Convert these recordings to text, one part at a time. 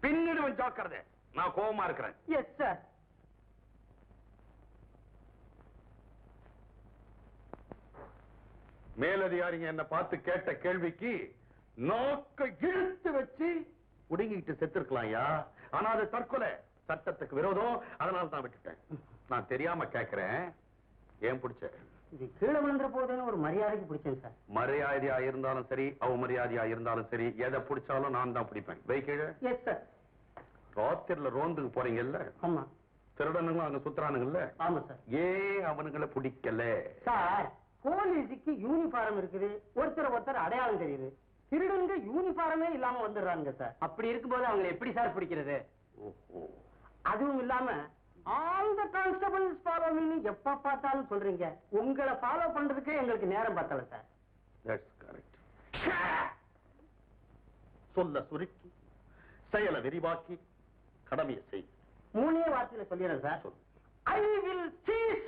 பின்னிடுவன் ஜாக்கிரதை. நான் கோவமா இருக்கிறேன். எஸ் சார் மேலதிகாரிங்க என்ன பார்த்து கேட்ட கேள்விக்கு நோக்க இழுத்து வச்சு உடுங்கிட்டு செத்துருக்கலாம்யா. ஆனா அது தற்கொலை. சட்டத்துக்கு விரோதம். அதனால தான் விட்டுட்டேன். நான் தெரியாம கேக்குறேன். ஏன் பிடிச்ச? இது கீழே விழுந்துற போதுன்னு ஒரு மரியாதைக்கு பிடிச்சேன் சார். மரியாதையா இருந்தாலும் சரி அவமரியாதையா இருந்தாலும் சரி எதை பிடிச்சாலும் நான் தான் பிடிப்பேன். வை கீழே. எஸ் சார் ராத்திரில ரோந்துக்கு போறீங்கல்ல? ஆமா. திருடனுங்களும் அங்க சுத்துறானுங்கல்ல? ஆமா சார் ஏன் அவனுங்களை பிடிக்கல? சார் போலீஸுக்கு யூனிஃபார்ம் இருக்குது ஒருத்தர் ஒருத்தர் அடையாளம் தெரியுது. திருடனுங்க யூனிஃபார்மே இல்லாம வந்துடுறாங்க சார் அப்படி இருக்கும்போது அவங்களை எப்படி சார் பிடிக்கிறது? அதுவும் இல்லாம all the constables follow me எப்ப பார்த்தாலும் சொல்றீங்க. உங்களை ஃபாலோ பண்றதுக்கே எங்களுக்கு நேரம் பத்தல சார் தட்ஸ் கரெக்ட் சொல்ல சுருக்கி செயலை விரிவாக்கி கடமையை செய். மூணே வார்த்தையில சொல்லிடுறேன் சார் சொல். I will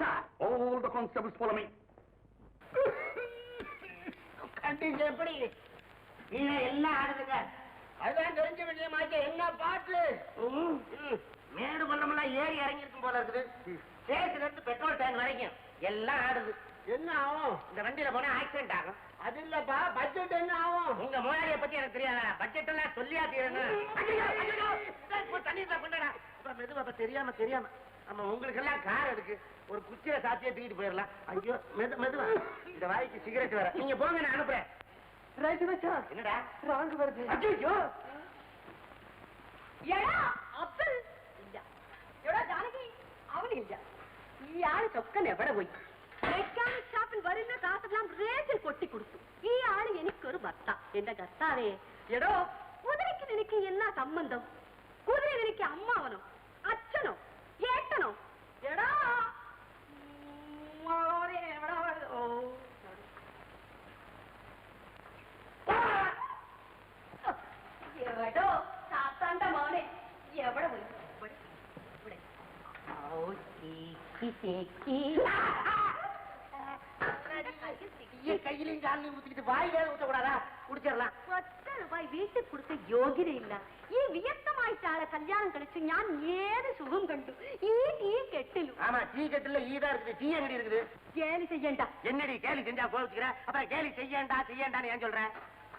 sir all the constables follow me condition எப்படி? நீங்க எல்லாம் ஆடுதுங்க? அதான் தெரிஞ்ச விஷயமாச்சு என்ன பாட்டு. மேடு பள்ளமெல்லாம் ஏறி இறங்கி இருக்கும் போல இருக்குது. ஸ்டேஷன்ல இருந்து பெட்ரோல் டேங்க் வரைக்கும். எல்லாம் ஆடுது. என்ன ஆகும்? இந்த வண்டியில போனா ஆக்சிடென்ட் ஆகும். அது இல்லப்பா பட்ஜெட் என்ன ஆகும்? உங்க முதலாளிய பத்தி எனக்கு தெரியாதா? பட்ஜெட் எல்லாம் சொல்லியா தீரணும். தண்ணீர்ல கொண்டா மெதுவா தெரியாம தெரியாம. ஆமா உங்களுக்கு எல்லாம் கார் இருக்கு. ஒரு குச்சியை சாத்தியே தூக்கிட்டு போயிடலாம். ஐயோ மெது மெதுவா. இந்த வாய்க்கு சிகரெட் வர நீங்க போங்க நான் அனுப்புறேன். ரைட்டு வச்சா என்னடா? ராங்கு வருது. ஐயோ ஏடா അവനില്ല ഇയാൾ ചൊക്കൻ എവിടെ പോയി? മെക്കാനിക് ഷാപ്പിൽ വരുന്ന കാസെല്ലാം റേറ്റിൽ കൊട്ടിക്കൊടുത്തു. ഈ ആൾ എനിക്കൊരു ഭർത്ത. എന്റെ കർത്താവേ എടോ കുതിരയ്ക്ക് നിനക്ക് എന്നാ സംബന്ധം? കുതിര നിനക്ക് അമ്മാവനോ അച്ഛനോ ഏട്ടനോ? എടാ கையிலையும் காலையும் ஊத்திக்கிட்டு வாய் வேற ஊத்தக்கூடாதா குடிச்சிடலாம் ഒറ്റ രൂപായി വീട്ടിൽ കൊടുത്ത യോഗ്യതയില്ല ഈ വിയക്തമായിട്ടാളെ കല്യാണം കഴിച്ചു ഞാൻ ഏത് സുഖം കണ്ടു ഈ ഈ കെട്ടിലും ஆமா டீ கட்டுல ஈ தான் இருக்குது டீ எங்கடி இருக்குது കേലി ചെയ്യണ്ട என்னடி கேலி செஞ்சா கோவிச்சுக்கிற அப்புறம் கேலி செய்யண்டா செய்யண்டான்னு ஏன் சொல்ற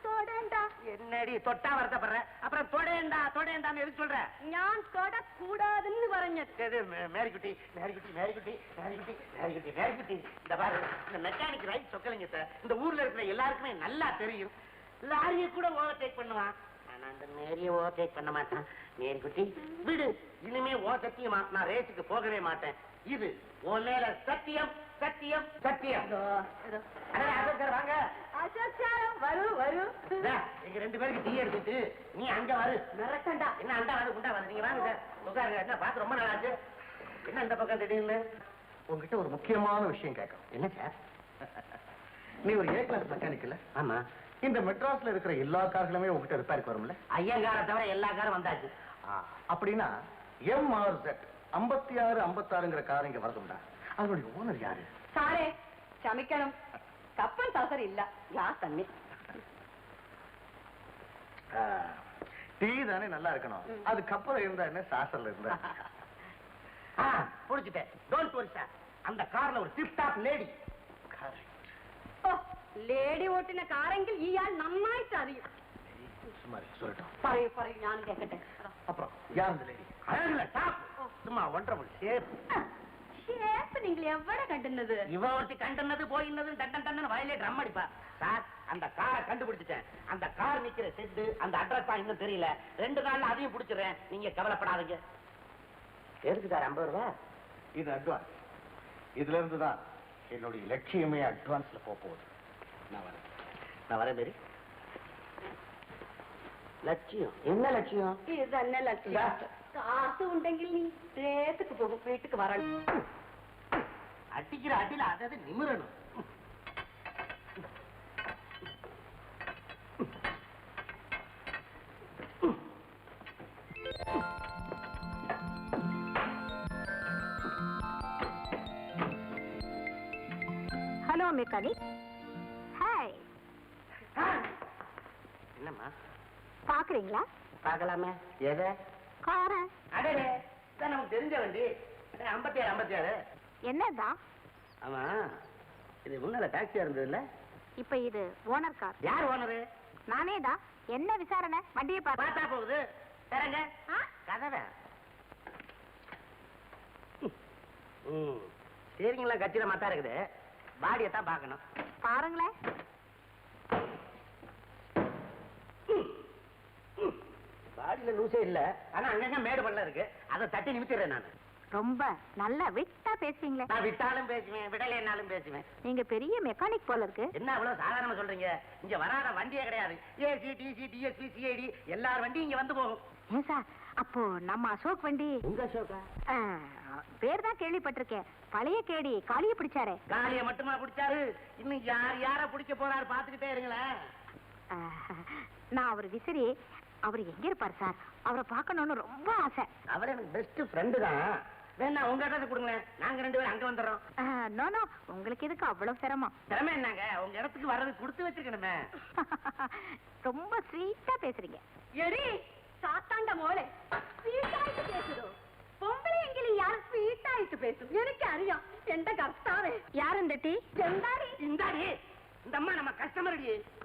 തൊടണ്ട என்னடி தொட்டா வருத்தப்படுற அப்புறம் தொடேண்டா தொடேண்டான்னு எதுக்கு சொல்ற ഞാൻ തൊടക്കൂടാതെന്ന് പറഞ്ഞത് இது மே- மேரிக்குட்டி மேரிக்குட்டி மேரிக்குட்டி மேரிக்குட்டி மேரிக்குட்டி மேரிக்குட்டி இந்த பாரு இந்த மெக்கானிக் ரைட் சொக்கலைங்க சார் இந்த ஊர்ல இருக்கிற எல்லாருக்குமே நல்லா தெரியும் லாரியை கூட ஓவர்டேக் பண்ணுவான் ஆனா அந்த மேரிய ஓவர்டேக் பண்ண மாட்டான் மேரிக்குட்டி விடு இனிமே ஓ சத்தியமா நான் ரேஸுக்கு போகவே மாட்டேன் இது உன் மேல சத்தியம் சத்தியம் சத்தியம் அடடே, அசோக் சார் வாங்க ரெண்டு பேருக்கு நீ அங்க வரு. மிரட்டண்டா. அண்டா வரு குண்டா வரு நீங்க வாங்க ரொம்ப நாளாச்சு. என்ன பக்கம் திடீர்னு? உங்ககிட்ட ஒரு முக்கியமான விஷயம் கேட்கணும் நீ ஒரு ஏ ஆமா. இந்த மெட்ராஸ்ல இருக்கிற எல்லா கார்களுமே உங்ககிட்ட ரிப்பேருக்கு வரும்ல? ஐயங்கார தவிர எல்லா காரும் வந்தாச்சு. அப்படின்னா எம்ஆர்செட் ஐம்பத்தி ஆறு ஐம்பத்தாறுங்கிற கார் இங்க வருதும்டா அதனுடைய யாரு? சாரே சமைக்கணும். கப்பன் சகர் இல்ல. கிளாஸ் தண்ணி. டீ தானே நல்லா இருக்கணும். அது கப்பல் இருந்தா என்ன? சாசர்ல இருந்தா புரிஞ்சுட்டேன். டோன்ட் வரி சார் அந்த கார்ல ஒரு டிப் டாப் லேடி லேடி ஓட்டின காரெங்கில் ஈயால் நம்மாயிட்டு அறியும். சும்மா சொல்லட்டும். அப்புறம் யார் லேடி சும்மா ஒன்றரை மணி சேர் ஷேப் நீங்கள் எவ்வளவு கண்டுனது? இவ ஒருத்தி கண்டுனது போயினது டண்டன் டண்டன் வயலே ட்ரம் சார் அந்த காரை கண்டுபிடிச்சிட்டேன். அந்த கார் நிக்கிற செட்டு அந்த அட்ரஸ் தான் தெரியல. ரெண்டு நாள்ல அதையும் பிடிச்சிடுறேன். நீங்க கவலைப்படாதீங்க. எதுக்கு சார் ஐம்பது இது அட்வான்ஸ் இதுல இருந்து என்னுடைய லட்சியமே அட்வான்ஸ்ல போகுது. நான் வரேன். நான் வரேன் பேரு. லட்சியம். என்ன லட்சியம்? இது என்ன லட்சியம்? കാസ് ഉണ്ടെങ്കിൽ നീ ദേശത്തേക്ക് പോകും വീട്ടിക്ക് വരണം அடிக்கிற அடியில அதாவது நிமிரணும் ഹലോ മെക്കാനിക് ஹாய் என்னம்மா பாக்குறீங்களா பார்க்கலாமே எதை கார. அடே இதான் நமக்கு தெரிஞ்ச வண்டி. ஐம்பத்தி ஆறு ஐம்பத்தி ஆறு என்னதான் ஆமா இது முன்னால டாக்ஸியா இருந்தது இல்ல இப்ப இது ஓனர் கார். யார் ஓனரு? நானே தான் என்ன விசாரணை? வண்டியை பார்த்தா போகுது. தரங்க கதவை. சரிங்களா கச்சில மத்தா இருக்குது. பாடியை தான் பார்க்கணும். பாருங்களேன். பாடியில லூசே இல்ல. ஆனா அங்கங்க மேடு பள்ளம் இருக்கு. அதை தட்டி நிமித்திடுறேன் நான். ரொம்ப நல்லா விட்டா பேசுவீங்களே. நான் விட்டாலும் பேசுவேன் விடலைன்னாலும் பேசுவேன். நீங்க பெரிய மெக்கானிக் போல இருக்கு. என்ன அவ்வளவு சாதாரணமா சொல்றீங்க? இங்க வராத வண்டியே கிடையாது. ஏசி டிசி டிஎஸ்பி சிஐடி எல்லார் வண்டியும் இங்க வந்து போகும். ஏன் சார்? அப்போ நம்ம அசோக் வண்டி உங்க அசோகா பேர் தான் கேள்விப்பட்டிருக்கேன். பழைய கேடி காளிய பிடிச்சாரே. காளிய மட்டுமா பிடிச்சாரு? இன்னும் யார் யார பிடிக்க போறாரு பாத்துக்கிட்டே இருங்களேன். ஆ, நான் அவர் விசிறி அவர் எங்க இருப்பார் சார்? அவரை பார்க்கணும்னு ரொம்ப ஆசை. அவர் எனக்கு பெஸ்ட் ஃப்ரெண்டு தான். வேணா உங்க இடத்துல கொடுங்க நாங்க ரெண்டு பேரும் அங்க வந்துடுறோம். நோ நோ உங்களுக்கு எதுக்கு அவ்வளவு சிரமம்? சிரமம் என்னங்க? உங்க இடத்துக்கு வர்றது கொடுத்து வச்சிருக்கணுமே. ரொம்ப ஸ்வீட்டா பேசுறீங்க. எடி சாத்தாண்ட மோளே. ஸ்வீட்டாயிட்டு பேசுறோம் பொம்பளை எங்கில யாரும் ஸ்வீட்டாயிட்டு பேசும்? எனக்கு அறியாம். எந்த கர்த்தாவே. யார் இந்த டீ? எந்தாடி இந்தாடி. நம்ம கஸ்டமர்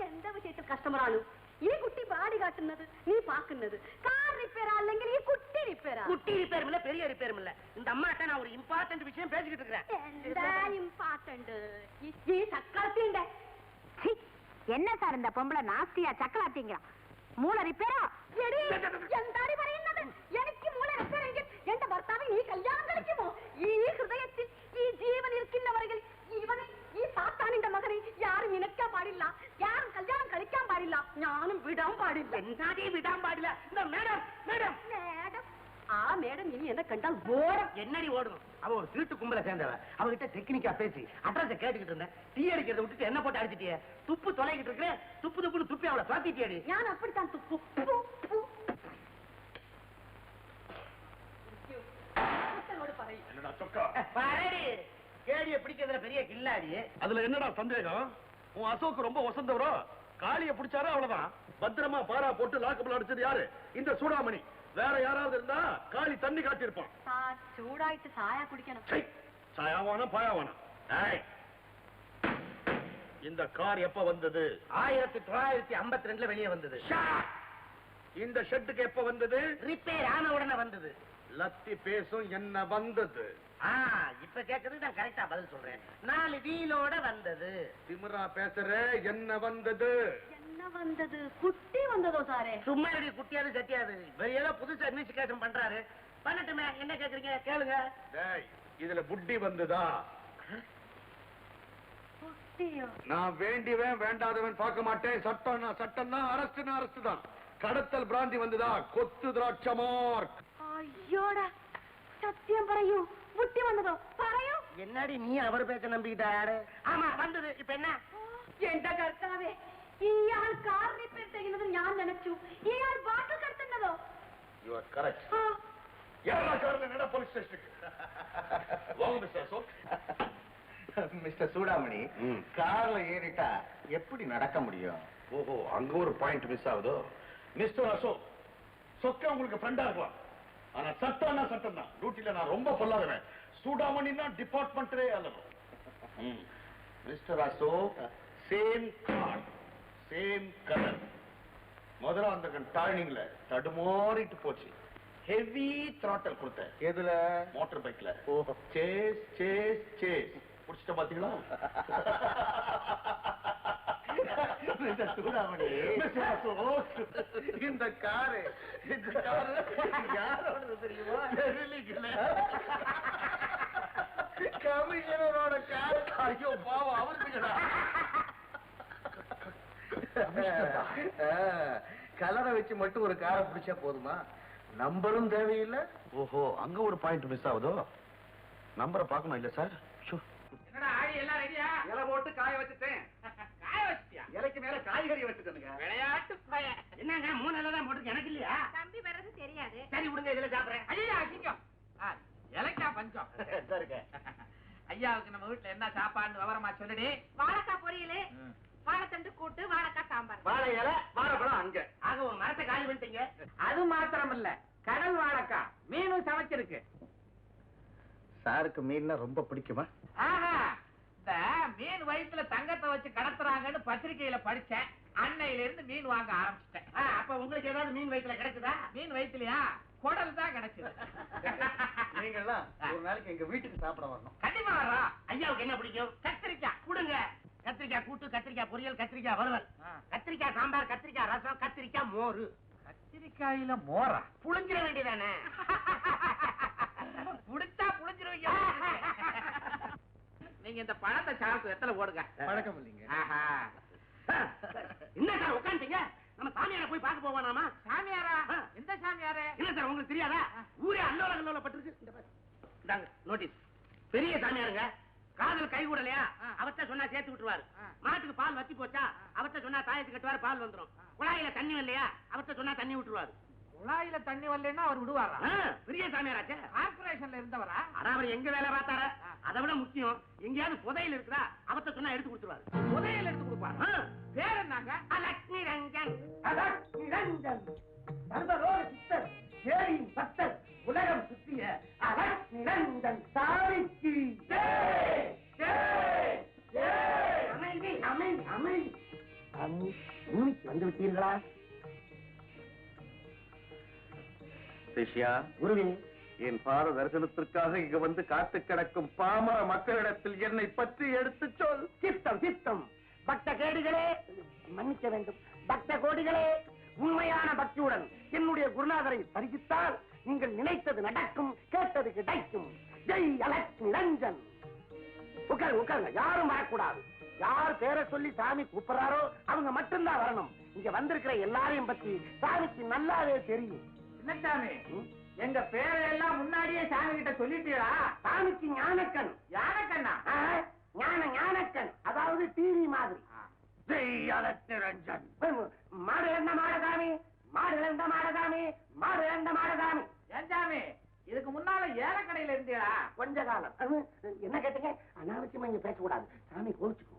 எந்த விஷயத்து கஸ்டமர் ஆளும் ഈ കുട്ടി ബാടി കാട്ടുന്നത് നീ പാക്കുന്നത് കാർ റിപ്പയർ അല്ലെങ്കിൽ ഈ കുട്ടി റിപ്പയർ குட்டி ரிப்பேரும் இல்ல பெரிய ரிப்பேரும் இல்ல இந்த அம்மாட்ட நான் ஒரு இம்பார்ட்டன்ட் விஷயம் பேசிக்கிட்டு இருக்கிறேன் എന്താ ഇമ്പാർട്ടന്റ് ഈ ചക്കളത്തിന്റെ என்ன சார் இந்த பொம்பளை நாஸ்தியா சக்கலாத்திங்கிறான் മൂള റിപ്പയറാ എന്താടി പറയുന്നത് എനിക്ക് മൂള റിപ്പയർ എങ്കിൽ എന്റെ ഭർത്താവ് നീ കല്യാണം കഴിക്കുമോ ഈ ഹൃദയത്തിൽ பெண்ணாடி விடாம பாடல இந்த மேடம் மேடம். மேடம். ஆ மேடம் இனி என்ன கண்டால் ஓடும். என்னடி ஓடும் அவ ஒரு திருட்டு கும்பல சேர்ந்தவ. அவகிட்ட டெக்னிக்கா பேசி அட்ரஸ் கேட்டுக்கிட்டு இருந்தேன். டீ அடிக்கிறத விட்டுட்டு என்ன போட்டு அடிச்சிட்டிய? துப்பு தொலைகிட்டு இருக்கேன் துப்பு துப்புன்னு துப்பி அவளை துரத்திட்டியடி ஞான் அப்படித்தான் துப்பு? என்னடா சொக்கா? பாரடி கேடிய பிடிக்கிறதுல பெரிய கில்லாடி. அதுல என்னடா சந்தேகம்? உன் அசோக் ரொம்ப வசந்தவரோ? காளிய பிடிச்சாரோ அவ்வளவுதான். பத்திரமா பாரா போட்டு லாக்கப்ல அடிச்சது யாரு? இந்த சூடாமணி. வேற யாராவது இருந்தா காளி தண்ணி காட்டியிருப்பான். சூடாயிட்டு சாயா குடிக்கணும். சாயாவானா பாயாவானா? இந்த கார் எப்ப வந்தது? ஆயிரத்தி தொள்ளாயிரத்தி ஐம்பத்தி ரெண்டுல வெளியே வந்தது. இந்த ஷெட்டுக்கு எப்ப வந்தது? ரிப்பேர் ஆன உடனே வந்தது. லத்தி பேசும் என்ன வந்தது? ஆ இப்ப கேட்கறதுக்கு நான் கரெக்டா பதில் சொல்றேன். நாலு வீலோட வந்தது. திமிரா பேசுற என்ன வந்தது? என்ன வந்தது? குட்டி வந்ததோ சாரே? சும்மா இப்படி குட்டியாது சட்டியாது வேற ஏதோ புதுசா இன்வெஸ்டிகேஷன் பண்றாரு. பண்ணட்டுமே என்ன கேக்குறீங்க? கேளுங்க. டேய், இதுல புட்டி வந்ததா? நான் வேண்டியவன் வேண்டாதவன் பார்க்க மாட்டேன். சட்டம்னா சட்டம்னா அரசுனா அரசு தான் கடத்தல் பிராந்தி வந்ததா? கொத்து திராட்சமார்க் അയ്യോടാ സത്യം പറയൂ കുട്ടി വന്നതോ പറയൂ என்னடி நீ அவர் பேச்ச நம்பிக்கிட்ட யாரு ஆமா வந்தது இப்ப என்ன എന്റെ കർത്താവേ ഇയാൾ കാർ റിപ്പയർ ചെയ്യുന്നത് ഞാൻ നനച്ചു ഇയാൾ ബാട്ടിൽ കടത്തുന്നതോ யூ ஆர் கரெக்ட் ആ, ஏறா கார்ல நட போலீஸ் ஸ்டேஷனுக்கு வாங்க மிஸ்டர் அசோக் மிஸ்டர் சூடாமணி ம். கார்ல ஏறிட்டா எப்படி நடக்க முடியும் ஓஹோ அங்க ஒரு பாயிண்ட் மிஸ் ஆகுதோ மிஸ்டர் அசோக் சொக்க உங்களுக்கு ஃப்ரெண்டா இருக்கலாம் ஆனா சட்டம்னா சட்டம் தான் டியூட்டில நான் ரொம்ப பொல்லாதவன். சூடாமணின்னா டிபார்ட்மெண்ட்டே அல்லணும் mister Ashok same car same colour. முதல்ல அந்த டர்னிங்ல. தடுமாறிட்டு போச்சு. ஹெவி த்ராட்டல் கொடுத்தேன். எதுல? மோட்டார் பைக்ல. ஓஹோ. Chase chase chase. புடிச்சிட்ட பாத்தீங்களா? மிஸ்டர் சூடாமணி. இந்த காரு. இந்த காரு. யாரோடது தெரியுமா. கமிஷனரோட காரு. ஐயோ பாவம் அவருக்குடா கலரை வச்சு மட்டும் ஒரு காரை பிடிச்சா போதுமா? நம்பரும் தேவையில்லை. ஓஹோ அங்க ஒரு பாயிண்ட் மிஸ் ஆகுதோ? நம்பரை பார்க்கணும் இல்ல சார் என்னடா ஆடி எல்லாம் ரெடியா இலை போட்டு காய வச்சுட்டேன். இலைக்கு மேல காய்கறி வச்சுட்டேனுங்க விளையாட்டு என்னங்க மூணு இலை தான் போட்டுருக்கு? எனக்கு இல்லையா? தம்பி வர்றது தெரியாது. சரி விடுங்க இதுல சாப்பிடுறேன். ஐயா அசிங்கம். ஆ, இலைக்கா பஞ்சம். இருக்க. ஐயாவுக்கு நம்ம வீட்டுல என்ன சாப்பாடுன்னு விவரமா சொல்லுடி. வாழைக்காய் பொரியல் வாழைத்தண்டு கூட்டு வாழைக்காய் சாம்பார். வாழை இலை வாழைப்பழம் அங்க ஆக ஒரு மரத்தை காலி பண்ணிட்டீங்க. அது மாத்திரம் இல்ல கடல் வாழைக்காய் மீனும் சமைச்சிருக்கு. சாருக்கு மீன்னா ரொம்ப பிடிக்குமா? ஆஹா இந்த மீன் வயித்துல தங்கத்தை வச்சு கடத்துறாங்கன்னு பத்திரிக்கையில படிச்சேன். அன்னையில இருந்து மீன் வாங்க ஆரம்பிச்சிட்டேன். அப்ப உங்களுக்கு ஏதாவது மீன் வயிற்றுல கிடைக்குதா? மீன் வயிற்றுலயா குடல் தான் கிடைச்சது. நீங்கெல்லாம் ஒரு நாளைக்கு எங்க வீட்டுக்கு சாப்பிட வரணும். கண்டிப்பா வர்றா. ஐயாவுக்கு என்ன பிடிக்கும்? கத்திரிக்காய். கொடுங்க. கத்திரிக்காய் கூட்டு கத்திரிக்காய் பொரியல் கத்திரிக்காய் வறுவல். கத்திரிக்காய் சாம்பார் கத்திரிக்காய் ரசம் கத்திரிக்காய் மோரு. கத்திரிக்காயில மோரா? புளிஞ்சிட வேண்டியதானே? புடிச்சா புடிச்சிருவீங்க நீங்க இந்த பழத்தை சாப்பிட்டு எத்தனை போடுங்க. பழக்கம் இல்லைங்க. என்ன சார் உட்காந்துட்டீங்க நம்ம சாமியாரை போய் பார்க்க போவானாமா? சாமியாரா. எந்த சாமியாரு? இல்ல சார் உங்களுக்கு தெரியாதா? ஊரே அல்லோல கல்லோல பட்டிருக்கு. இந்த. இந்தாங்க நோட்டீஸ் பெரிய சாமியாருங்க. காதல் கை கூடலையா ஆ. அவர்ட்ட சொன்னா சேர்த்து விட்டுருவாரு. மாட்டுக்கு பால் வத்தி போச்சா? அவர்ட்ட சொன்னா தாயத்து கட்டுவாரு பால் வந்துரும். குழாயில தண்ணி வரலையா அவர்ட்ட சொன்னா தண்ணி விட்டுருவாரு. குழாயில தண்ணி வரலன்னா அவர் விடுவாரா? பெரிய சாமியாராச்சே. கார்பரேஷன்ல இருந்தவரா? அதான் அவர் எங்க வேலை பார்த்தார. அதை விட முக்கியம் எங்கேயாவது புதையல் இருக்குதா? அவர்ட்ட சொன்னா எடுத்து கொடுத்துருவாரு. புதையல் எடுத்து கொடுப்பாரு. பேர் என்னங்க? அலக்ஷ்மி ரஞ்சன் அலக்ஷ்மி ரஞ்சன் சர்வரோக சித்தர் ஏழின் பக்தர் உலகம் சுற்றிய அலக்ஷ்மி ரஞ்சன் சாமிக்கு அமைதி அமைதி அமைதி. வந்து விட்டீர்களா? சிஷ்யா. குருவே என் பாத தரிசனத்திற்காக இங்க வந்து காத்து கிடக்கும் பாமர மக்களிடத்தில் என்னை பற்றி எடுத்து சொல். சித்தம் சித்தம். பக்த கேடிகளே மன்னிக்க வேண்டும். பக்த கோடிகளே உண்மையான பக்தியுடன் என்னுடைய குருநாதரை தரிசித்தால் நீங்கள் நினைத்தது நடக்கும் கேட்டது கிடைக்கும். ஜெய் அலட்சுமி ரஞ்சன். உட்காருங்க உட்காருங்க. யாரும் வரக்கூடாது. யார் பேரை சொல்லி சாமி கூப்பிடுறாரோ அவங்க மட்டும்தான் வரணும். இங்க வந்திருக்கிற எல்லாரையும் பத்தி சாமிக்கு நல்லாவே தெரியும். என்ன சாமி ம்? எங்க பேரையெல்லாம் முன்னாடியே சாமி கிட்ட சொல்லிட்டீங்களா சாமிக்கு ஞானக்கண். யானைக்கண்ணா ஞான ஞானக்கண். அதாவது டிவி மாதிரி. மாடு இழந்த மாடசாமி மாடு இழந்த மாடசாமி மாடு இழந்த மாடசாமி. ஏன் சாமி? இதுக்கு முன்னால ஏலக்கடையில இருந்தீங்களா கொஞ்ச காலம். என்ன கேட்டீங்க? அனாவசியமா இங்க பேசக்கூடாது. சாமி கோவிச்சுக்கோ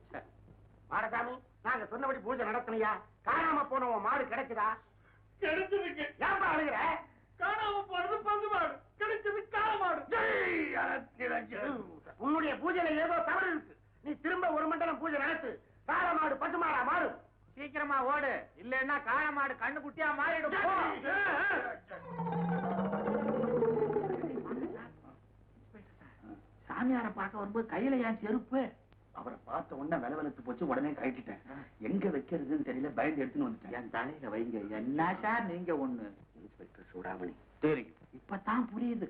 மாடசாமி நாங்க சொன்னபடி பூஜை நடத்தணையா காணாம போன உன் மாடு கிடைக்குதா? கிடைச்சிருக்கு ஏன்பா அழுகிற? காணாம போனது பங்கு மாடு. கிடைச்சது கால மாடு. உன்னுடைய பூஜையில ஏதோ தவறு இருக்கு. நீ திரும்ப ஒரு மண்டலம் பூஜை நடத்து. கால மாடு பசு மாடா மாறும் சீக்கிரமா ஓடு. இல்லன்னா காளை மாடு கண்ணு குட்டியா மாறிடும். சாமியார பார்க்க வரும்போது கையில ஏன் செருப்பு? அவரை பார்த்த உடனே விலவெலுத்து போச்சு உடனே கழட்டிட்டேன். எங்க வைக்கிறதுன்னு தெரியல பயந்து எடுத்துன்னு வந்துட்டேன். என் தலையில வைங்க என்ன சார் நீங்க ஒண்ணு? இன்ஸ்பெக்டர் சூடாமணி. தெரியும் இப்பதான் புரியுது.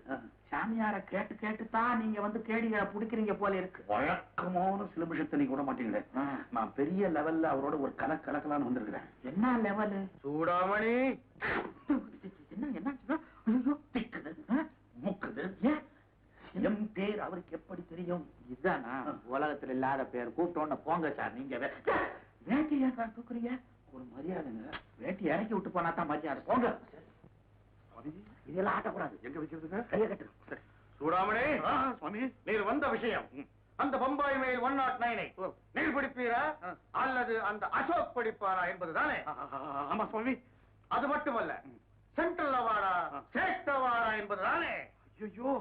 சாமியார கேட்டு கேட்டு தான் நீங்க வந்து கேடிகளை புடிக்கிறீங்க போல இருக்கு. வழக்கமான சிலபிஷத்தை நீ விட மாட்டீங்களே. நான் பெரிய லெவல்ல அவரோட ஒரு கலக் கலக்கலான்னு வந்திருக்கிறேன். என்ன லெவலு? சூடாமணி! என்ன என்ன ஐயோ திக்குது ஆ? முக்குது ஏன் என் பேர் அவருக்கு எப்படி தெரியும்? இதுதானா? உலகத்துல இல்லாத பேர் கூப்பிட்டோன்னு போங்க சார் நீங்க வே- வேட்டி ஏன் சார் தூக்குறீங்க? ஒரு மரியாதைங்க. வேட்டி இறக்கி விட்டு போனா தான் மரியாதை. போங்க. இதெல்லாம் ஆட்டக்கூடாது. எங்க வைக்கிறதுங்க கையை கட்டு சரி. சூடாமணி. சுவாமி நீர் வந்த விஷயம். அந்த பம்பாய் மேல் ஒன் நாட் நைனை நீர் பிடிப்பீரா? அல்லது அந்த அசோக் படிப்பாரா என்பதுதானே? ஆமா சுவாமி அது மட்டுமல்ல. சென்ட்ரல் அவார்டா ஸ்டேட் அவார்டா என்பதுதானே? ஐயோ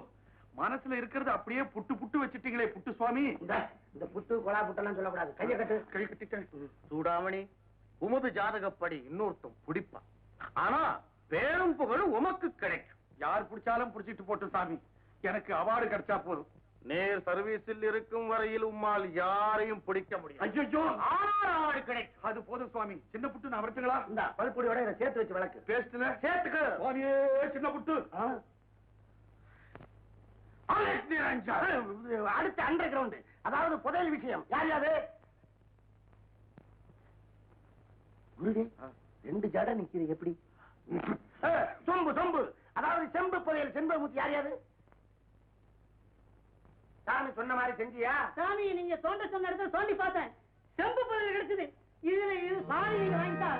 மனசுல இருக்கிறது அப்படியே புட்டு புட்டு வச்சிட்டீங்களே புட்டு சுவாமி. இந்த இந்த புட்டு கொலா புட்டெல்லாம் சொல்லக்கூடாது. கையை கட்டு. கை கட்டிட்டேன். சூடாமணி உமது ஜாதகப்படி இன்னொருத்தன் பிடிப்பான். ஆனா பேரும் புகழும் உமக்கு கிடைக்கும். யார் பிடிச்சாலும் பிடிச்சிட்டு போட்டு சாமி. எனக்கு அவார்டு கிடைச்சா போதும். நேர் சர்வீஸில் இருக்கும் வரையில் உம்மால் யாரையும் பிடிக்க முடியும் ஐயோ அவார்டு கிடைக்கும். அது போதும் சுவாமி. சின்ன புட்டு நான் வரட்டுங்களா இந்த பல்பொடியோட இதை சேர்த்து வச்சு விளக்கு. பேஸ்ட்ல சேர்த்துக்கு. சுவாமியே சின்ன புட்டு. அடுத்த அண்டர் கிரவுண்ட் அதாவது புதையல் விஷயம். யார் யாரு? குருவே ரெண்டு ஜட நிக்குது எப்படி? சொம்பு சொம்பு. அதாவது செம்பு புதையல் செம்பமுத்தி யார் யாரு? சாமி சொன்ன மாதிரி செஞ்சியா? சாமி நீங்க தோண்ட சொன்ன இடத்துல தோண்டி பார்த்தேன். செம்பு பொருள் கிடைச்சது. இதுல இது சாமி நீங்க வாங்கிட்டா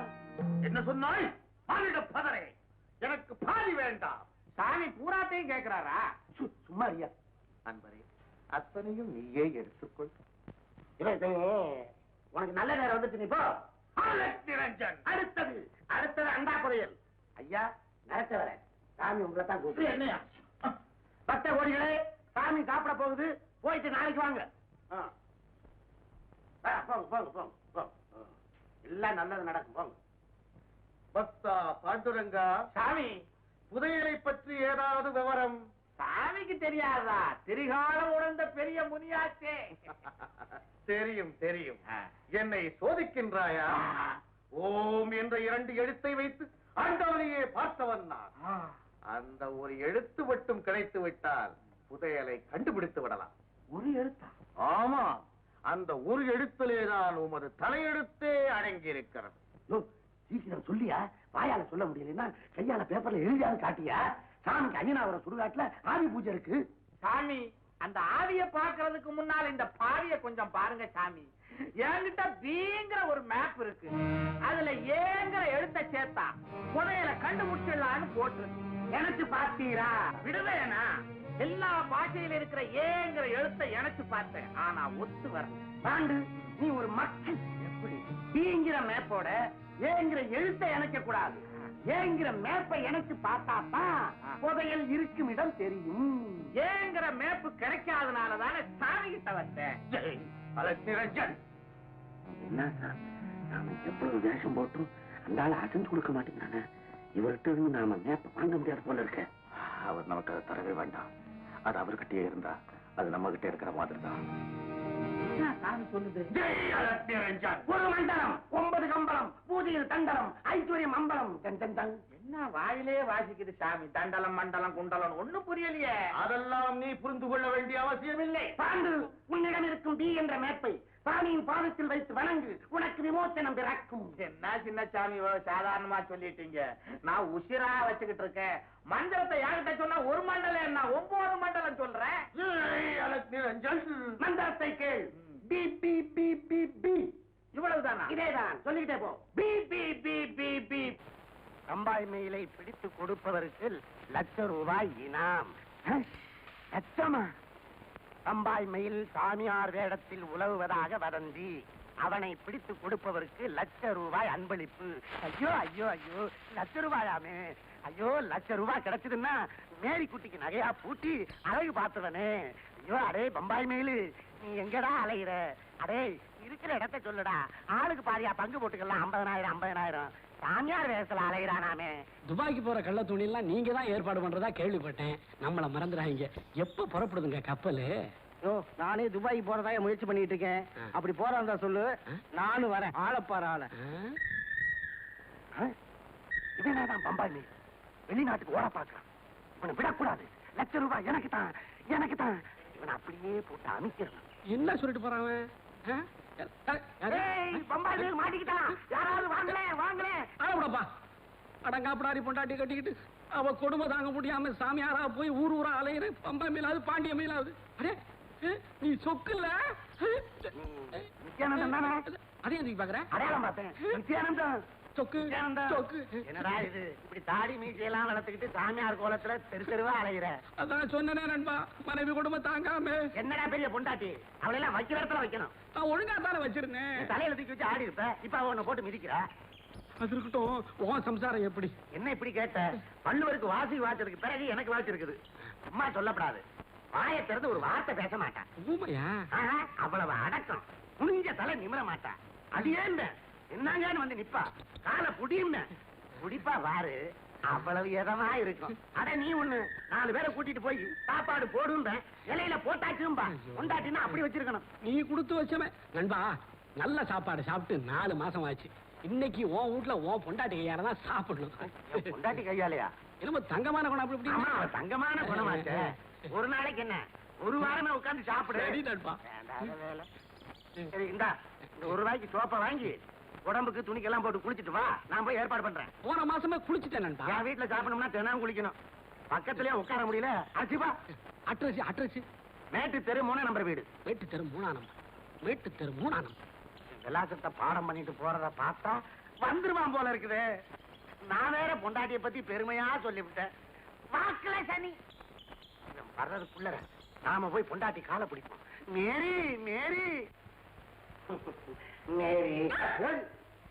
என்ன சொன்னாய்? மானிட பதரே எனக்கு பாதி வேண்டாம். சாமி பூராத்தையும் கேக்குறாரா? சு- சும்மா இருயா அன்பரே அத்தனையும் நீயே எடுத்துக்கொள். உனக்கு நல்ல நேரம் வந்துச்சு நீ போ. அடுத்தது அடுத்தது அண்டா புதையல் ஐயா நடத்த வர. சாமி உங்களை தான் கூப்பிடு என்னையா? பத்த கோடிகளே சாமி சாப்பிட போகுது. போயிட்டு நாளைக்கு வாங்க. போங்க போங்க போங்க. எல்லாம் நல்லது நடக்கும் போங்க. பக்தா பாண்டுரங்கா. சாமி. புதையலை பற்றி ஏதாவது விவரம்? சாமிக்கு தெரியாதா? திரிகாலம் உணர்ந்த பெரிய முனியாச்சே. தெரியும் தெரியும். என்னை சோதிக்கின்றாயா? ஓம் என்ற இரண்டு எழுத்தை வைத்து ஆண்டவனையே பார்த்தவன் நான். அந்த ஒரு எழுத்து மட்டும் கிடைத்து விட்டால் புதையலை கண்டுபிடித்து விடலாம். ஒரு எழுத்தா? ஆமா அந்த ஒரு எழுத்திலேதான் உமது தலையெழுத்தே அடங்கி இருக்கிறது சீக்கிரம் சொல்லியா? வாயால சொல்ல முடியலன்னா கையால பேப்பர்ல எழுதியாவது காட்டியா? சாமிக்கு ஐயனாவரம் சுடுகாட்டுல ஆவி பூஜை இருக்கு. சாமி அந்த ஆவிய பாக்குறதுக்கு முன்னால் இந்த பாவிய கொஞ்சம் பாருங்க சாமி. என்கிட்ட பீங்கிற ஒரு மேப் இருக்கு. அதுல ஏங்கிற எழுத்த சேர்த்தா புதையல கண்டுபிடிச்சிடலான்னு போட்டு எனக்கு பாத்தீரா விடுவேனா எல்லா பாஷையில இருக்கிற ஏங்கிற எழுத்தை இணைச்சு பார்த்தேன். ஆனா ஒத்து வரல. பாண்டு நீ ஒரு மக்கள். எப்படி? தீங்கிற மேப்போட ஏங்கிற எழுத்தை இணைக்க கூடாது. ஏங்கிற மேப்பை இணைச்சு பார்த்தா தான் புதையல் இருக்கும் இடம் தெரியும். ஏங்கிற மேப்பு கிடைக்காதனாலதானே சாமி கிட்ட வந்தேன். என்ன சார் நாம எவ்வளவு வேஷம் போட்டும்? அந்த ஆள் அசைஞ்சு கொடுக்க மாட்டேங்கிறானே இவர்கிட்ட இருந்து நாம மேப்பை வாங்க முடியாது போல இருக்க. அவர் நமக்கு அதை தரவே வேண்டாம். அது அவர்கிட்டயே இருந்தா அது நம்ம கிட்ட இருக்கிற மாதிரி தான் சொல்லுது? ஒரு மண்டலம் ஒன்பது கம்பளம். பூஜையில் தண்டலம். ஐஸ்வர்யம் அம்பலம். என்ன வாயிலே வாசிக்குது சாமி? தண்டலம் மண்டலம் குண்டலம் ஒண்ணும் புரியலையே. அதெல்லாம் நீ புரிந்து கொள்ள வேண்டிய அவசியம் இல்லை பாண்டு உன்னிடம் இருக்கும் பி என்ற மேப்பை சாமியின் பாதத்தில் வைத்து வணங்கு. உனக்கு விமோசனம் பிறக்கும். என்ன சின்ன சாமி சாதாரணமா சொல்லிட்டீங்க? நான் உசிரா வச்சுக்கிட்டு இருக்கேன். மந்திரத்தை யார்கிட்ட சொன்னா ஒரு மண்டலம் என்ன? ஒன்பது மண்டலம் சொல்றேன். மந்திரத்தை கேள். பி பி பி பி பி இவ்வளவுதானா? இதேதான். சொல்லிக்கிட்டே போ. பி பி பி பி பி கம்பாய் மெயிலை பிடித்து கொடுப்பவருக்கு லட்ச ரூபாய் இனாம். லட்சமா? கம்பாய் மயில் சாமியார் வேடத்தில் உலவுவதாக வதந்தி. அவனை பிடித்து கொடுப்பவருக்கு லட்ச ரூபாய் அன்பளிப்பு. ஐயோ ஐயோ ஐயோ லட்ச ரூபாயாமே. ஐயோ லட்ச ரூபாய் கிடைச்சதுன்னா மேரி குட்டிக்கு நகையா பூட்டி அழகு பார்த்தவனே. ஐயோ அடே பம்பாய் மயிலு. நீ எங்கடா அலையிற? அடே இருக்கிற இடத்த சொல்லுடா. ஆளுக்கு பாதியா பங்கு போட்டுக்கலாம். ஐம்பதனாயிரம் ஐம்பதனாயிரம். சாமியார் வேஷத்துல அலையிறானாமே துபாய்க்கு போற கள்ள துணியெல்லாம் நீங்க தான் ஏற்பாடு பண்றதா கேள்விப்பட்டேன். நம்மள மறந்துடாதீங்க. எப்ப புறப்படுதுங்க கப்பல்? யோ நானே துபாய் போறதா முயற்சி பண்ணிட்டு இருக்கேன். அப்படி போறதா சொல்லு. நானும் வரேன். ஆளப்பாரு ஆள. இவனாதான் பம்பாய் மீன் வெளிநாட்டுக்கு ஓட பாக்குறான் இவனை விடக்கூடாது. லட்ச ரூபாய் எனக்கு தான் எனக்கு தான். இவனை அப்படியே போட்டு அமைக்கிறான் என்ன சொல்லிட்டு போறான் அடங்காப்படாரி பொண்டாட்டி கட்டிக்கிட்டு அவ கொடுமை தாங்க முடியாம சாமியாரா போய் ஊர் ஊரா அலையிற பம்பா மேலாவது பாண்டிய மேலாவது. அடே நீ தானே? அதே எதுக்கு பாக்குற அடையாளம் பார்த்தேன். சொக்கு. சொக்கு. என்னடா இது? இப்படி தாடி மீசையெல்லாம் வளர்த்துக்கிட்டு சாமியார் கோலத்துல தெரு தெருவா அலைகிற அதான் சொன்னனே நண்பா மனைவி குடும்பம் தாங்காம. என்னடா பெரிய பொண்டாட்டி? அவளை எல்லாம் வைக்கிற இடத்துல வைக்கணும். நான் ஒழுங்கா தானே வச்சிருந்தேன். தலையில தூக்கி வச்சு ஆடி இருப்ப. இப்ப அவ போட்டு மிதிக்கிறா. அது இருக்கட்டும் உன் சம்சாரம் எப்படி? என்ன இப்படி கேட்ட? பல்லுவருக்கு வாசி வாச்சதுக்கு பிறகு எனக்கு வாசி இருக்குது சும்மா சொல்லப்படாது. வாயை திறந்து ஒரு வார்த்தை பேச மாட்டா. ஊமையா? அவ்வளவு அடக்கம். குனிஞ்ச தலை நிமிர மாட்டா. அது ஏன் என்னங்கன்னு வந்து நிப்பா. காலை புடியும் புடிப்பா வாரு. அவ்வளவு இதமா இருக்கும். அட நீ ஒண்ணு. நாலு பேரை கூட்டிட்டு போய் சாப்பாடு போடும்ப. இலையில போட்டாச்சும்பா. உண்டாட்டினா அப்படி வச்சிருக்கணும். நீ கொடுத்து வச்சவன் நண்பா நல்ல சாப்பாடு சாப்பிட்டு நாலு மாசம் ஆச்சு. இன்னைக்கு உன் வீட்ல உன் பொண்டாட்டி கையால தான் சாப்பிடணும். பொண்டாட்டி கையாலையா? என்னமோ தங்கமான குணம் அப்படி இப்படி தங்கமான குணமாச்சே. ஒரு நாளைக்கு என்ன? ஒரு வாரமே உட்கார்ந்து சாப்பிடு. சரி இந்தா இந்த ஒரு ரூபாய்க்கு சோப்பை வாங்கி. உடம்புக்கு துணிக்கெல்லாம் போட்டு குளிச்சிட்டு வா. நான் போய் ஏற்பாடு பண்றேன். போன மாசமே குளிச்சுட்டேன் நண்பா. என் வீட்டுல சாப்பிடணும்னா தினம் குளிக்கணும். பக்கத்துலயே உட்கார முடியல. அச்சிப்பா அட்ரஸ் அட்ரஸ். மேட்டு தெரு மூணு நம்பர் வீடு. மேட்டு தெரு மூணா நம்பர். மேட்டு தெரு மூணா நம்பர். விலாசத்தை பாடம் பண்ணிட்டு போறத பார்த்தா வந்துருவான் போல இருக்குது. நான் வேற பொண்டாட்டிய பத்தி பெருமையா சொல்லிவிட்டேன். வாக்குல சனி. வர்றதுக்குள்ள நாம போய் பொண்டாட்டி காலை பிடிப்போம். மேரி மேரி. மேரி.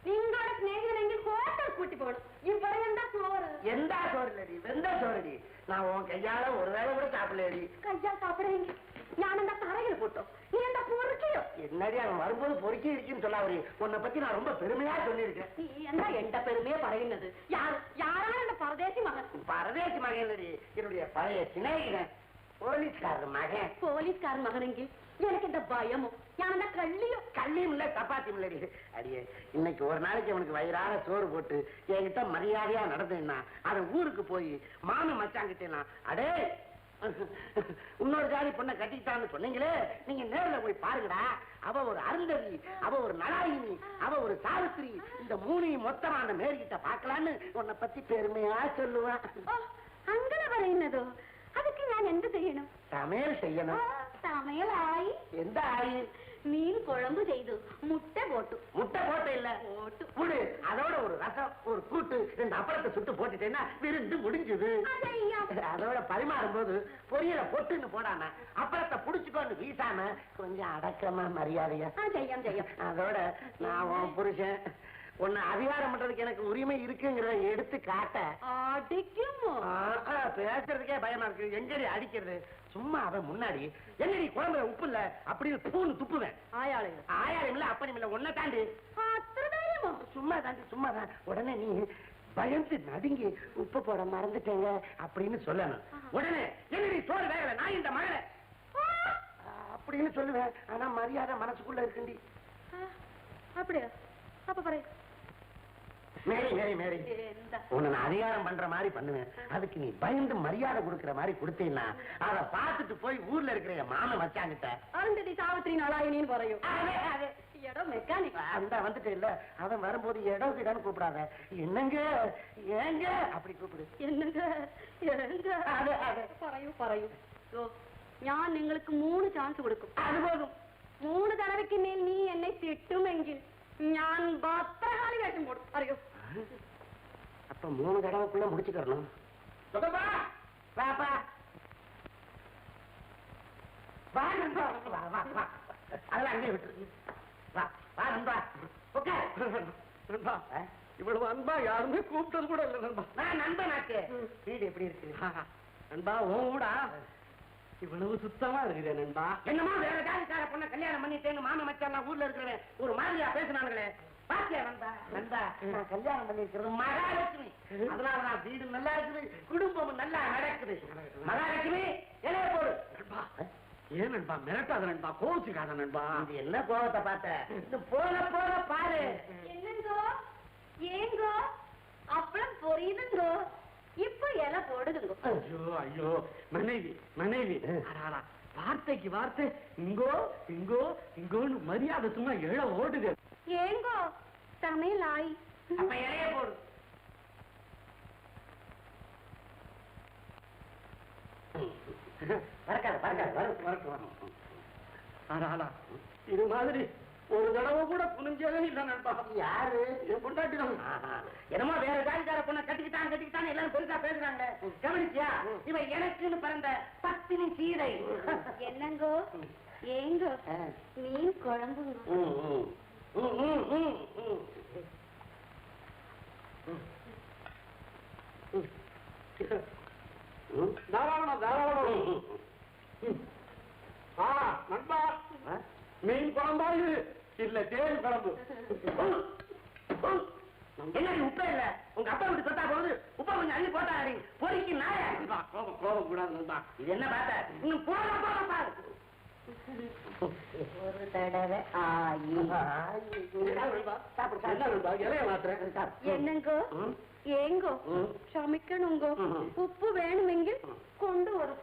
നിങ്ങളുടെ സ്നേഹിതനെങ്കിൽ ഹോട്ടൽ കൂട്ടി പോകണം ഇവിടെ എന്താ ചോറ് எந்த சோறுலடி வெந்த சோறுடி நான் உன் கையால ஒரு வேளை கூட சாப்பிடலடி കയ്യാൽ സാപ്പിടെങ്കിൽ ഞാൻ എന്താ തറയിൽ പൊട്ടോ നീ എന്താ പൊറിക്കയോ என்னடி அவன் வரும்போது பொறுக்கி இருக்குன்னு சொல்ல அவரு உன்னை பத்தி நான் ரொம்ப பெருமையா சொல்லியிருக்கேன் നീ എന്താ എന്റെ പെരുമയെ പറയുന്നത് യാ- യാരാണ് എന്റെ പരദേശി മകൻ பரதேசி மகன் இல்லடி என்னுடைய பழைய சிநேகிதன் போலீஸ்காரர் மகன் പോലീസുകാരൻ മകനെങ്കിൽ എനിക്ക് എന്താ ഭയമോ ஞானம் கள்ளியும் கள்ளியும் இல்ல சப்பாத்தியும் இல்லடி. அடியே இன்னைக்கு ஒரு நாளைக்கு அவனுக்கு வயிறார சோறு போட்டு என்கிட்ட மரியாதையா நடந்தேன்னா அவன் ஊருக்கு போய் மாமி மச்சாங்கிட்டேனா அடே இன்னொரு ஜாதி பொண்ணை கட்டிக்கிட்டான்னு சொன்னீங்களே நீங்க நேர்ல போய் பாருங்கடா. அவ ஒரு அருந்ததி அவ ஒரு நலாயினி அவ ஒரு சாவித்திரி. இந்த மூணையும் மொத்தமா அந்த மேற்கிட்ட பாக்கலான்னு உன்னை பத்தி பெருமையா சொல்லுவான். அங்கே வரையினதோ அதுக்கு நான் என்ன செய்யணும்? சமையல் செய்யணும். சமையல் ஆயி எந்த ஆயி? மீன் குழம்பு செய்து முட்டை போட்டு. முட்டை போட்டு இல்ல. போட்டு. விடு. அதோட ஒரு ரசம் ஒரு கூட்டு ரெண்டு அப்பளத்தை சுட்டு போட்டுட்டேன்னா விருந்து முடிஞ்சது. அதோட பரிமாறும் போது பொரியல பொட்டுன்னு போடாம அப்பளத்தை புடிச்சுக்கோன்னு வீசாம கொஞ்சம் அடக்கமா மரியாதையா. செய்யும் செய்யும் அதோட நான் புருஷன். உன்னை அதிகாரம் பண்றதுக்கு எனக்கு உரிமை இருக்குங்கிறத எடுத்து காட்ட. அடிக்கும்? பேசுறதுக்கே பயமா இருக்கு. எங்கடி அடிக்கிறது? சும்மா அவன் முன்னாடி. என்னடி குழம்புல உப்பு இல்ல? அப்படின்னு பூன்னு துப்புவேன். ஆயாளம் ஆயாளம் இல்ல அப்பனும் இல்ல உன்னை தாண்டி. சும்மா தாண்டி சும்மா தான். உடனே நீ பயந்து நடுங்கி உப்பு போட மறந்துட்டேங்க அப்படின்னு சொல்லணும். உடனே என்னடி சோறு வேகல? நான் இந்த மகளை. அப்படின்னு சொல்லுவேன். ஆனா மரியாதை மனசுக்குள்ள இருக்குண்டி. அப்படியா? அப்ப பறையா மேரி மேரி மேரி എന്താ உன்னை நான் அதிகாரம் பண்ற மாதிரி பண்ணுவேன் அதுக்கு நீ பயந்து மரியாதை கொடுக்கிற மாதிரி கொடுத்தீங்கன்னா அதை பார்த்துட்டு போய் ஊர்ல இருக்கிற என் மாமன் மச்சாங்கிட்ட അരുന്ധതി സാവിത്രി നളായിനിന്ന് പറയൂ அதே, அதே. എടോ മെക്കാനിക് அந்த வந்துட்டு இல்ல அவன் வரும்போது இடம் கிடன்னு கூப்பிடாத என்னங்க ஏங்க அப்படி கூப்பிடு എന്നങ്ക എങ്ക അതെ, അതെ. പറയൂ പറയൂ ഓ ഞാൻ നിങ്ങൾക്ക് മൂന്ന് ചാൻസ് കൊടുക്കും அது போதும் മൂന്ന് തടവയ്ക്ക് മേൽ നീ എന്നെ തിട്ടുമെങ്കിൽ ഞാൻ ഭദ്രകാളി വേഷം പോടും അറിയോ அப்ப மூணு தடவைக்குள்ள முடிச்சுக்கறணும். சொகப்பா வாப்பா வா. நண்பா. வா வா வா. அதெல்லாம் அங்கே விட்டு வா வா நண்பா. உட்கார். நண்பா ஆ? இவ்வளவு அன்பா யாருமே கூப்பிட்டது கூட இல்ல நண்பா. நான் நண்பனாக்கு வீடு எப்படி இருக்கு. நண்பா உன் ஊடா. இவ்வளவு சுத்தமா இருக்குது நண்பா. என்னமா வேற ஜாதிக்கார பொண்ணை கல்யாணம் பண்ணிட்டேன்னு மாம மச்சான் ஊர்ல இருக்கிறவன் ஒரு மாதிரியா பேசுனானுங்களே. பாத்தியா நான் கல்யாணம் பண்ணிருக்கிறது மகாலட்சுமி. அதனால நான் வீடு நல்லா இருக்குது குடும்பமும் நல்லா நடக்குது. மகாலட்சுமி இலைய போடு. ஏன் நண்பா மிரட்டாத நண்பா கோவிச்சுக்காத நண்பா? இது என்ன கோபத்தை பார்த்த? இது போக போக பாரு. என்னங்கோ? ஏங்கோ? அப்பளம் பொரியுதுங்கோ? இப்ப இலை போடுதுங்கோ. ஐயோ ஐயோ மனைவி மனைவி. அடாடா, வார்த்தைக்கு வார்த்தை இங்கோ இங்கோ இங்கோன்னு மரியாதை சும்மா எழ ஓடுது. ஏங்கோ சமையலாய். அப்ப இலைய போடு. பறக்காத பறக்காத வரும் வரட்டும் வரும் அடாடா, இது மாதிரி ஒரு தடவை கூட புனிஞ்சதே இல்ல நண்பா. யாரு? என் பொண்டாட்டி தான் ஆஹா. என்னமோ வேற ஜாதிக்கார பொண்ணை கட்டிக்கிட்டான் கட்டிக்கிட்டான் எல்லாரும் பெருசா பேசுறாங்க. கவனிச்சியா? இவன் எனக்குன்னு பிறந்த பத்தினி சீதை. என்னங்கோ? ஏங்கோ? மீன் குழம்புங்க. தாராளம் தாராளம். ம். ஆ நண்பா? மீன் குழம்பா இது? இல்ல தேன் குழம்பு. என்னடி உப்பே இல்ல? உங்க அப்பா விட்டு சொத்தா போகுது உப்பா கொஞ்சம் அள்ளி போட்டா பொறிக்கு நாய கோபம் கோபம் கூடாது இது என்ன பார்த்த? இன்னும் போக போக பாரு. ஒரு தடவை ஆயி. என்னங்கோ? ஏங்கோ? சமைக்கணுங்கோ? உப்பு வேணுமெங்க கொண்டு வரும்.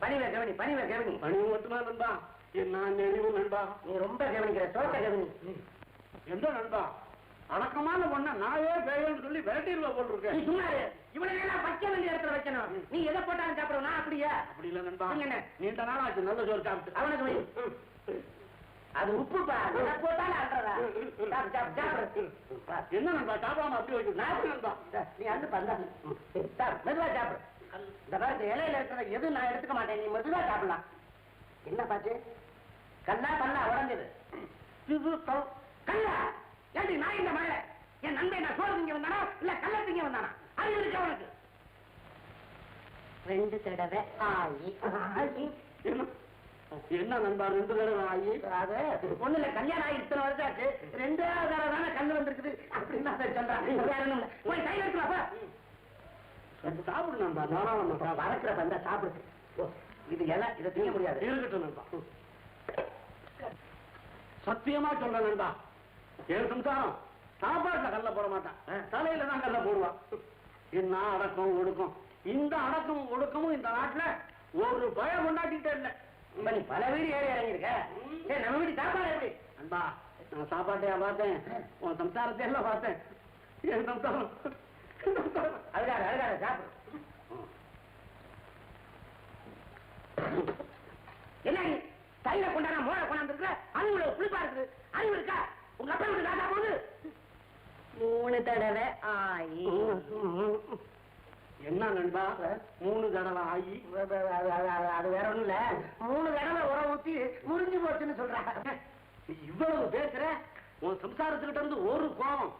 பணிவே கவனி பணிவே கவனி. பணிவு மட்டுமா நண்பா? என்ன நெளிவு நண்பா? நீ ரொம்ப கவனிக்கிற சோட்ட கவனி. எந்த நண்பா? அடக்கமான பொண்ண நாயே பேயன்னு சொல்லி விரட்டிடுவா போல் இருக்கேன் சும்மா. இவனை எல்லாம் வைக்க வேண்டிய இடத்துல வைக்கணும். நீ எதை போட்டாலும் சாப்பிடுவோம் நான் அப்படியா? அப்படி இல்ல நண்பா? நீண்ட நாள் ஆச்சு நல்ல சோறு சாப்பிட்டு. அவனுக்கு. அது உப்புப்பா போட்டாலும் அன்றதா என்ன நண்பா? சாப்பிடாம அப்படி வைக்க நான் நண்பா. நீ அந்து பந்தா மெதுவா சாப்பிடு. இந்த பாரு இலையில இருக்கிற எது? நான் எடுத்துக்க மாட்டேன். நீ மெதுவா சாப்பிடலாம். என்ன பாச்சு கல்லா பல்லா உடஞ்சது. கல்லா. ஏண்டி நான் இந்த மழை என் நண்பன் நான் சோறு திங்க வந்தானா? இல்ல கல்ல திங்க வந்தானா? அது இருக்கு அவனுக்கு ரெண்டு தடவை ஆயி. என்ன? என்ன நண்பா ரெண்டு தடவை ஆகி அது ஒண்ணு இல்ல கல்யாணம் ஆகி இத்தனை வருஷம் ஆச்சு ரெண்டாவது தடவை தானே கல்லு வந்திருக்குது. அப்படின்னு அதை சொல்றான். வேற ஒண்ணும் இல்ல. போய் கையில் எடுத்துலாப்பா சாப்பிடு நண்பா நானா வந்து வளர்க்கிற பந்தா சாப்பிடு. ஓ, இது இலை இதை திங்க முடியாது. இருக்கட்டும் நண்பா. சத்தியமா சொல்றேன் நண்பா. என் சம்சாரம். சாப்பாட்டுல கல்ல போட மாட்டான். தலையில தான் கல்ல போடுவான். என்ன அடக்கம் ஒடுக்கம்? இந்த அடக்கம் ஒடுக்கமும் இந்த நாட்டுல ஒரு பயம் கொண்டாட்டிக்கிட்டே இல்ல. நீ பல வீடு ஏறி இறங்கிருக்க சரி நம்ம வீடு சாப்பாடு எப்படி? அன்பா நான் சாப்பாட்டையா பார்த்தேன்? உன் சம்சாரத்தை எல்லாம் பார்த்தேன். என் சம்சாரம்? அதுக்காக அதுக்காக சாப்பிடு. என்ன கையில கொண்டாட மோட கொண்டாந்து இருக்கிற அறிவுல புளிப்பா இருக்குது. அறிவு இருக்கா? உங்க அப்பா வீட்டு தாத்தா போகுது. மூணு தடவை ஆயி. என்ன நண்பா? மூணு தடவை ஆகி அது வேற ஒண்ணும் இல்ல. மூணு தடவை உரம் ஊத்தி முறிஞ்சு போச்சுன்னு சொல்றாங்க. நீ இவ்வளவு பேசுற? உன் சம்சாரத்துக்கிட்ட இருந்து ஒரு கோபம்.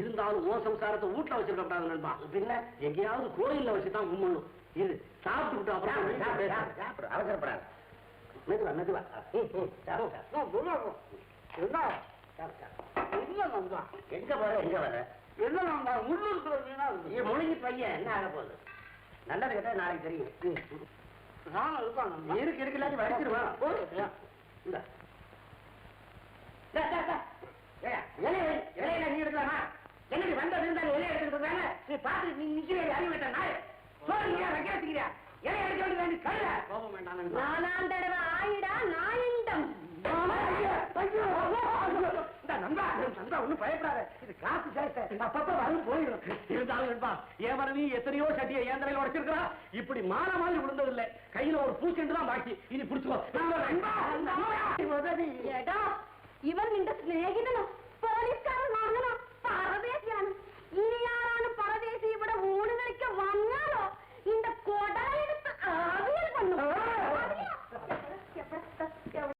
இருந்தாலும் உன் சம்சாரத்தை வீட்டுல வச்சிருக்க கூடாது நண்பா. பின்ன எங்கேயாவது கோயில்ல வச்சுதான் கும்பிடணும். இது சாப்பிட்டுக்கிட்டு அப்புறம் அவசரப்படாது. மெதுவா மெதுவா. இல்ல நண்பா எங்க வர எங்க வர? என்ன நண்பா முள்ளு இருக்கிற மீனா இருக்கு. முழுங்கி பையன் என்ன ஆக போகுது? நல்லது கேட்டா நாளைக்கு தெரியும். நானும் இருப்பான் இருக்கு இருக்கு இல்லாட்டி வடிச்சிருவேன் இந்த. இலையில நீ எடுக்கலாமா? என்னடி வந்தது இருந்தாலும் இலைய எடுத்துட்டு நீ பார்த்து நீ நிக்கிறேன் அறிவு விட்ட நாய். சோறுங்கிறியா வைக்க வச்சுக்கிறியா? இலைய எடுக்க வேண்டியது கழுத. கோபம் வேண்டாம் நாலாம் தடவை ஆயிடா நாயண்டம். எத்தனையோ சட்டியை ஏந்தரையில் உடைச்சிருக்கிறா. இப்படி மாலை மாதிரி விழுந்ததில்லை கையில ஒரு பூச்செண்டு தான் பாக்கி. இனி பிடிச்சுக்கோ. இவன் நின்ற സ്നേഹിതനും പോലീസുകാരൻ വാങ്ങണം പറവേശിയാണ് ഇനി ആ